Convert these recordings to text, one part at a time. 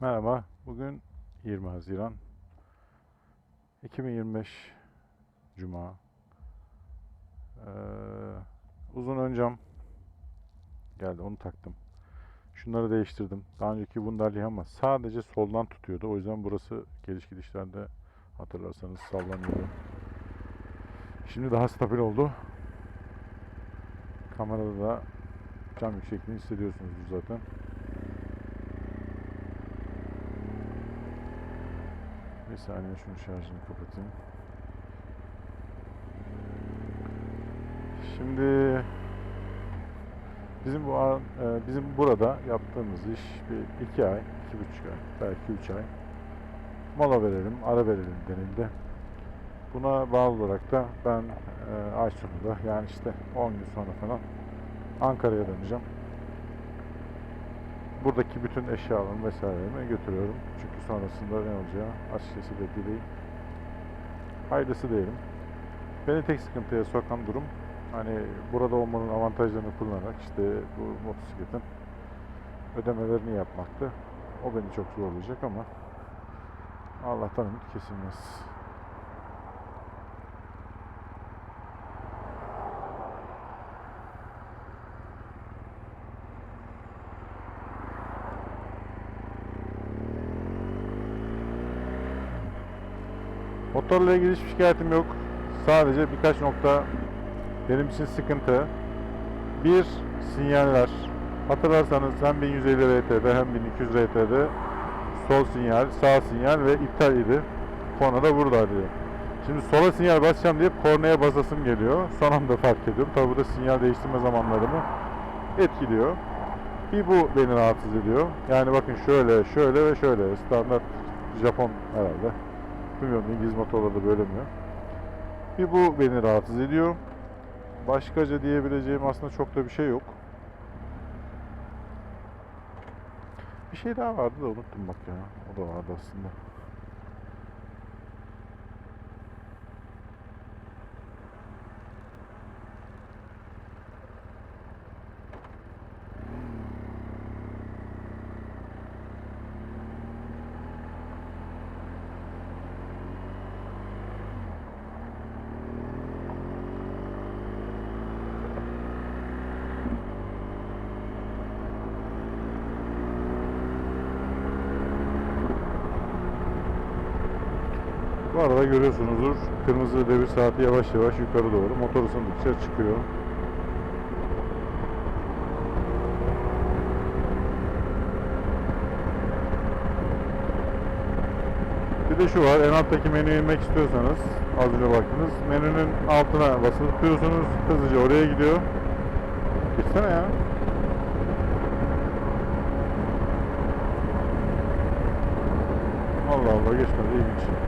Merhaba, bugün 20 Haziran 2025 Cuma. Ee, uzun ön cam geldi, onu taktım. Şunları değiştirdim. Daha önceki Wunderlich ama sadece soldan tutuyordu. O yüzden burası geliş gidişlerde hatırlarsanız sallanıyordu. Şimdi daha stabil oldu. Kamerada da cam yüksekliğini hissediyorsunuzdur zaten. Bir saniye şunu şarjını kapatayım. Şimdi bizim bu e, bizim burada yaptığımız iş bir iki ay, iki buçuk ay, belki üç ay mola verelim, ara verelim denildi. Buna bağlı olarak da ben e, ay sonunda yani işte 10 gün sonra falan Ankara'ya döneceğim. Buradaki bütün eşyalarımı vesairelerimi götürüyorum. Çünkü sonrasında ne olacağı açıkçası belli değil. Hayırlısı diyelim. Beni tek sıkıntıya sokan durum hani burada olmanın avantajlarını kullanarak işte bu motosikletin ödemelerini yapmaktı. O beni çok zorlayacak ama Allah'tan ümit kesilmez. Motorla ilgili hiçbir şikayetim yok. Sadece birkaç nokta benim için sıkıntı. Bir, sinyaller. Hatırlarsanız hem 1150 RT'de hem 1200 RT'de sol sinyal, sağ sinyal ve iptal idi. Konu da buradaydı. Şimdi sola sinyal basacağım diye kornaya basasım geliyor. Son anda fark ediyorum. Tabi bu da sinyal değiştirme zamanlarımı etkiliyor. Bir bu beni rahatsız ediyor. Yani bakın şöyle, şöyle ve şöyle. Standart Japon herhalde. Bilmiyorum İngiliz motorlarda böyle mi? Bir bu beni rahatsız ediyor. Başkaca diyebileceğim aslında çok da bir şey yok. Bir şey daha vardı da unuttum bak ya. O da vardı aslında. Bu arada görüyorsunuzdur kırmızı devir saati yavaş yavaş yukarı doğru motor ısındıkça çıkıyor. Bir de şu var en alttaki menüye inmek istiyorsanız az önce baktınız menünün altına basılı tutuyorsunuz hızlıca oraya gidiyor. Gitsene ya. Allah Allah geçmedi ilginç.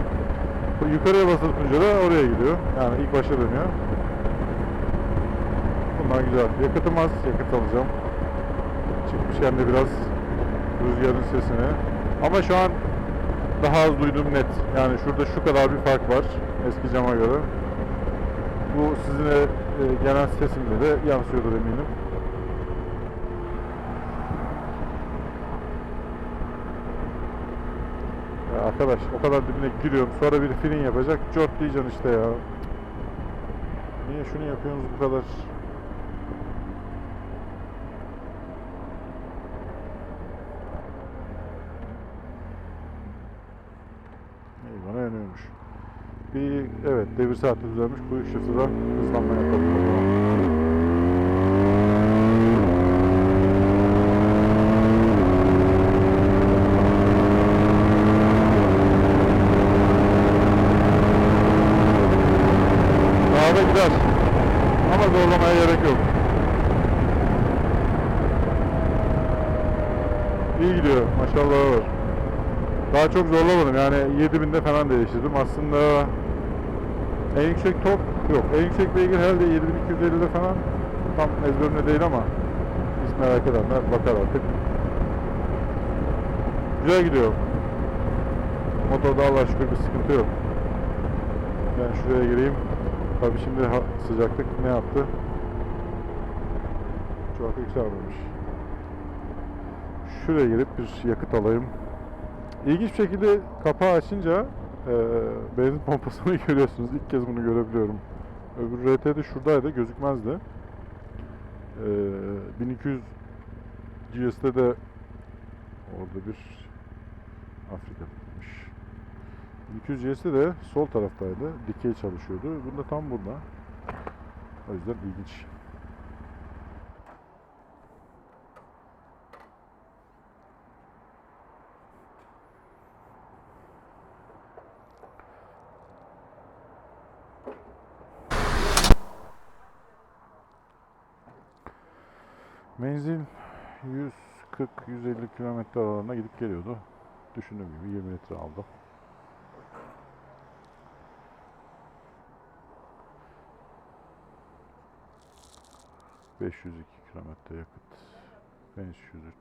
Yukarıya basılı tutunca da oraya gidiyor. Yani ilk başa dönüyor. Bunlar güzel. Yakıtım az. Yakıt alacağım. Çıkmışken de biraz rüzgarın sesini. Ama şu an daha az duydum net. Yani şurada şu kadar bir fark var eski cama göre. Bu sizin e, genel sesimde de yansıyordur eminim. Arkadaş o kadar dibine giriyorum sonra bir fren yapacak cort diyeceksin işte ya. Niye şunu yapıyorsunuz bu kadar? İyi bana yanıyormuş. Bir evet devir saati düzelmiş bu üç şıftıda hızlanma yapalım. o zaman. Daha da gider. Ama zorlamaya gerek yok. İyi gidiyor. Maşallah var. Daha çok zorlamadım. Yani 7000'de falan değiştirdim. Aslında en yüksek top yok. En yüksek beygir herhalde 7250'de falan. Tam ezberimde değil ama hiç merak edenler bakar artık. Güzel gidiyor. Motorda Allah'a şükür bir sıkıntı yok. Ben şuraya gireyim. Tabii şimdi sıcaklık ne yaptı? Çok yükselmemiş. Şuraya girip bir yakıt alayım. İlginç şekilde kapağı açınca eee benzin pompasını görüyorsunuz. İlk kez bunu görebiliyorum. Öbür RT'de şuradaydı, gözükmezdi. Eee 1200 GS'de de orada bir Afrika'daymış. 1200 GS'de de sol taraftaydı. Dikey çalışıyordu. Bunda tam burada. O yüzden ilginç. Menzil 140-150 kilometre aralığında gidip geliyordu. Düşündüğüm gibi 20 litre aldı. ...502 kilometre yakıt... ...503...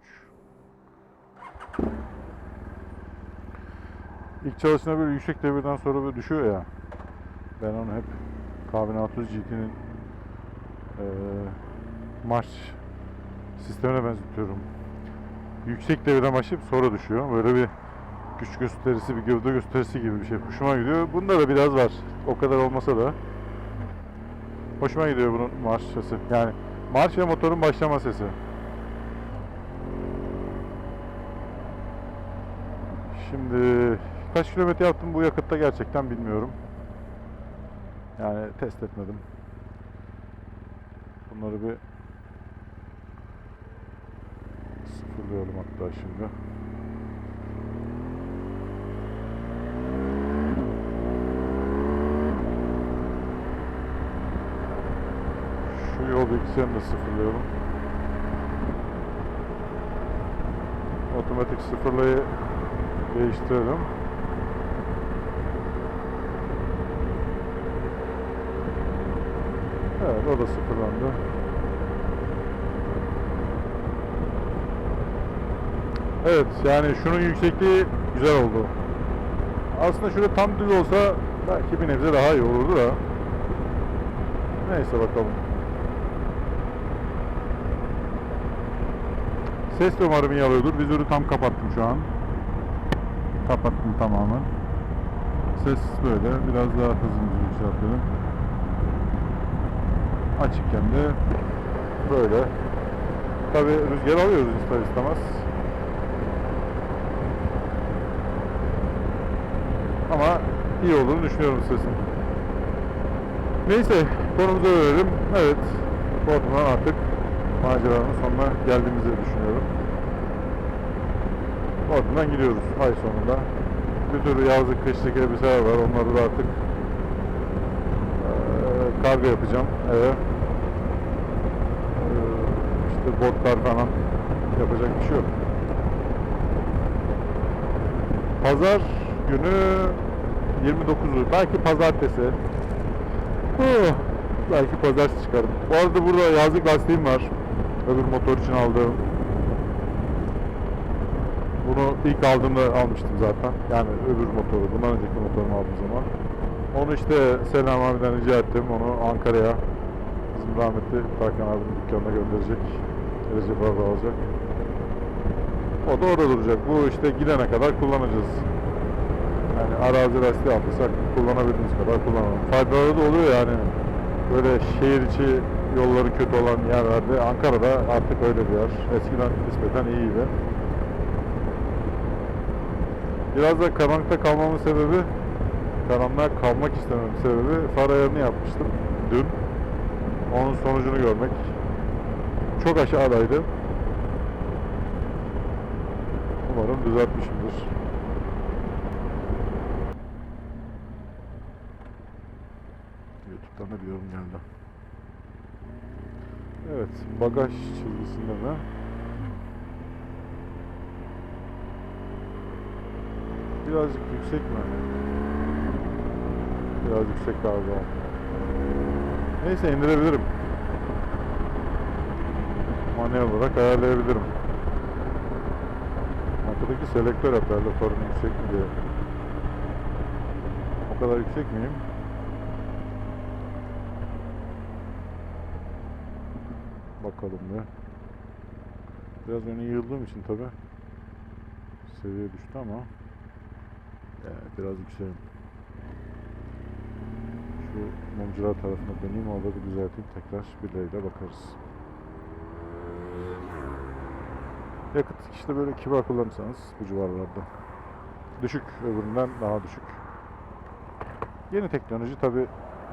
İlk çalıştığında böyle yüksek devirden sonra böyle düşüyor ya... ...ben onu hep... ...K1600 GT'nin... eee marş sistemine benzetiyorum. Yüksek devirden başlayıp sonra düşüyor. Böyle bir güç gösterisi, bir gövde gösterisi gibi bir şey. Hoşuma gidiyor. Bunda da biraz var. O kadar olmasa da. Hoşuma gidiyor bunun marş sesi. Yani marş ve motorun başlama sesi. Şimdi kaç kilometre yaptım bu yakıtta gerçekten bilmiyorum. Yani test etmedim. Bunları bir Sıfırlayalım hatta şimdi. Şu yol bilgisayarını da sıfırlayalım. Otomatik sıfırlayı değiştirelim. Evet o da sıfırlandı. Evet yani şunun yüksekliği güzel oldu. Aslında şöyle tam düz olsa belki bir nebze daha iyi olurdu da. Neyse bakalım. Ses de umarım iyi alıyordur. Vizörü tam kapattım şu an. Kapattım tamamen. Ses böyle. Biraz daha hızımızı yükseltelim. Açıkken de böyle. Tabi rüzgar alıyoruz ister istemez. Ama iyi olduğunu düşünüyorum sesin. Neyse konumuza dönelim. Evet. Bodrum'dan artık maceranın sonuna geldiğimizi düşünüyorum. Bodrum'dan gidiyoruz ay sonunda. Bir sürü yazlık kışlık elbiseler var. Onları da artık eee, kargo yapacağım eve. Eee, işte botlar falan yapacak bir şey yok. Pazar günü 29'u belki pazartesi. Oh, belki pazartesi çıkarım. Bu arada burada yazlık lastiğim var. Öbür motor için aldığım. Bunu ilk aldığımda almıştım zaten. Yani öbür motoru, bundan önceki motorumu aldığım zaman. Onu işte Selam abiden rica ettim. Onu Ankara'ya bizim rahmetli Tarkan abinin dükkanına gönderecek. Recep abi alacak. O da orada duracak. Bu işte gidene kadar kullanacağız. Yani arazi lastiği alırsak kullanabildiğimiz kadar kullanalım. Faydaları da oluyor yani. Böyle şehir içi yolları kötü olan yerlerde Ankara'da artık öyle bir yer. Eskiden nispeten iyiydi. Biraz da karanlıkta kalmamın sebebi karanlığa kalmak istememin sebebi far ayarını yapmıştım dün. Onun sonucunu görmek. Çok aşağıdaydı. Umarım düzeltmişimdir. YouTube'dan da yorum geldi. Evet, bagaj çizgisinde de birazcık yüksek mi? Biraz yüksek galiba. Neyse indirebilirim. Manuel olarak ayarlayabilirim. Arkadaki selektör herhalde farın yüksek mi diye. O kadar yüksek miyim? Bakalım bir. Biraz öne yığıldığım için tabi seviye düştü ama Evet, biraz yükseğim. Şu mumcular tarafına döneyim orada bir düzelteyim tekrar birileriyle bakarız. Yakıt işte böyle kibar kullanırsanız bu civarlarda. Düşük öbüründen daha düşük. Yeni teknoloji tabi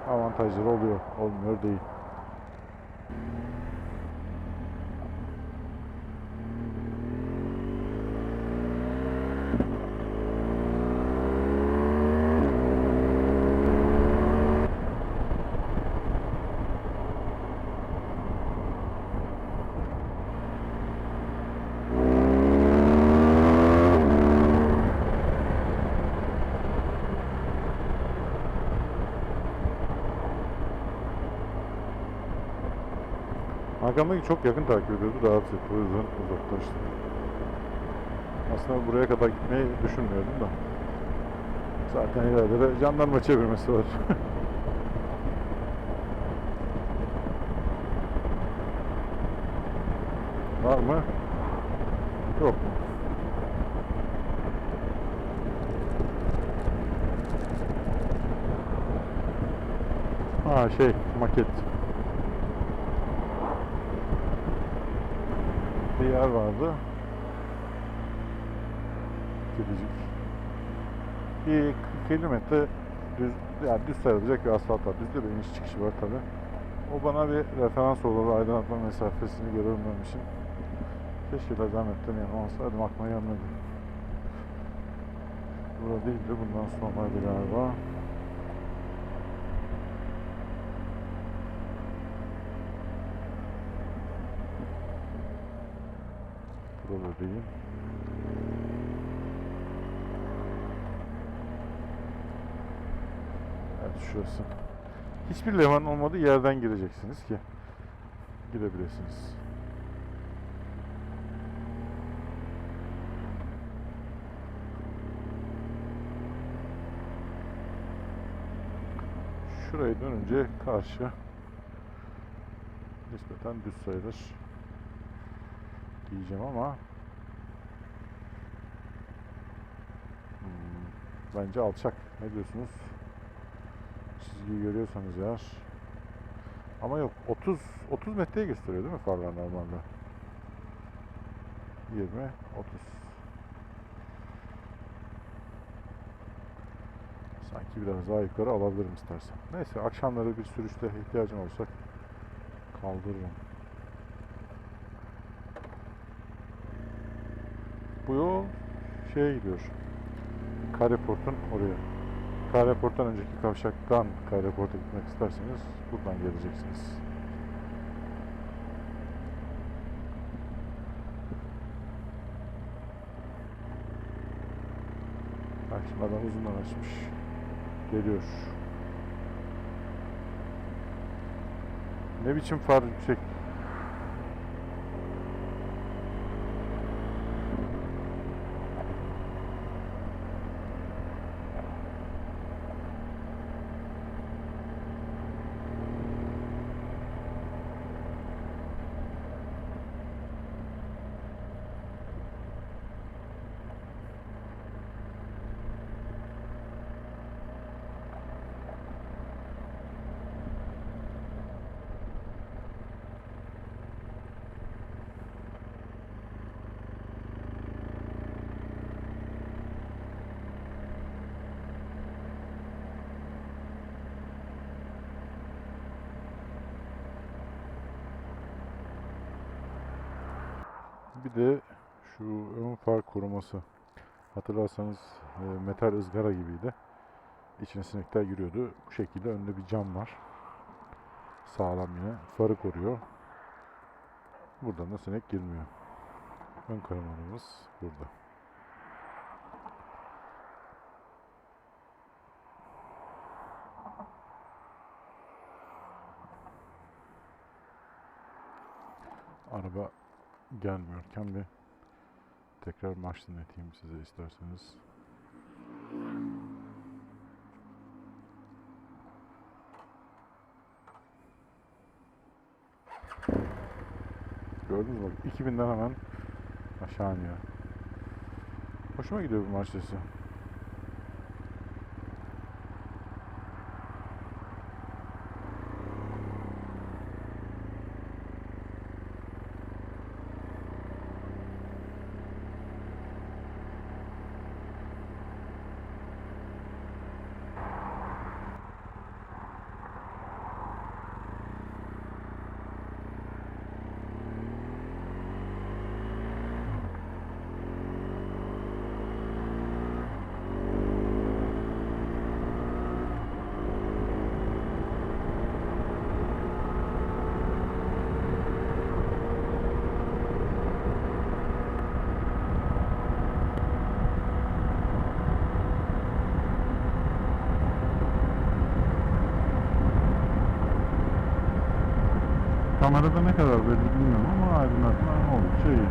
avantajları oluyor. Olmuyor değil. Arkamdaki çok yakın takip ediyordu. Rahatsız etti. O yüzden uzaklaştım. Aslında buraya kadar gitmeyi düşünmüyordum da. Zaten ileride de jandarma çevirmesi var. var mı? Yok mu? Ha şey maket. Bir yer vardı. Kedicik. Bir 40 metre düz, yani düz sayılacak bir asfalt var. Düzde bir iniş çıkışı var tabi. O bana bir referans olur aydınlatma mesafesini görebilmem için. Keşke de zahmetten yanılmasaydım aklıma gelmedi. Burada değildi bundan sonraydı galiba. Burada değil. Evet şurası. Hiçbir levhan olmadığı yerden gireceksiniz ki girebilirsiniz. Şurayı dönünce karşı nispeten düz sayılır diyeceğim ama hmm, bence alçak. Ne diyorsunuz? Çizgiyi görüyorsanız eğer. Ama yok 30 30 metreye gösteriyor değil mi farlar normalde? 20 30 Sanki biraz daha yukarı alabilirim istersen. Neyse akşamları bir sürüşte ihtiyacım olacak kaldırırım. Bu yol şeye gidiyor. Kareport'un oraya. Kareport'tan önceki kavşaktan Kareport'a gitmek isterseniz buradan geleceksiniz. Bak şimdi adam uzundan açmış. Geliyor. Ne biçim far yüksek. Bir de şu ön far koruması. Hatırlarsanız e, metal ızgara gibiydi. İçine sinekler giriyordu. Bu şekilde önünde bir cam var. Sağlam yine. Farı koruyor. Buradan da sinek girmiyor. Ön korumalarımız burada. Araba gelmiyorken bir tekrar marş dinleteyim size isterseniz. Gördünüz mü? Bak, 2000'den hemen aşağı iniyor. Hoşuma gidiyor bu marş sesi. Kamerada ne kadar belli bilmiyorum ama aydınlatma oldukça iyi.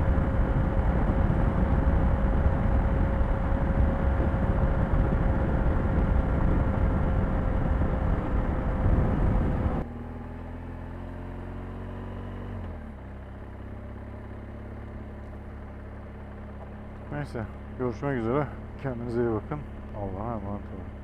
Neyse görüşmek üzere. Kendinize iyi bakın. Allah'a emanet olun.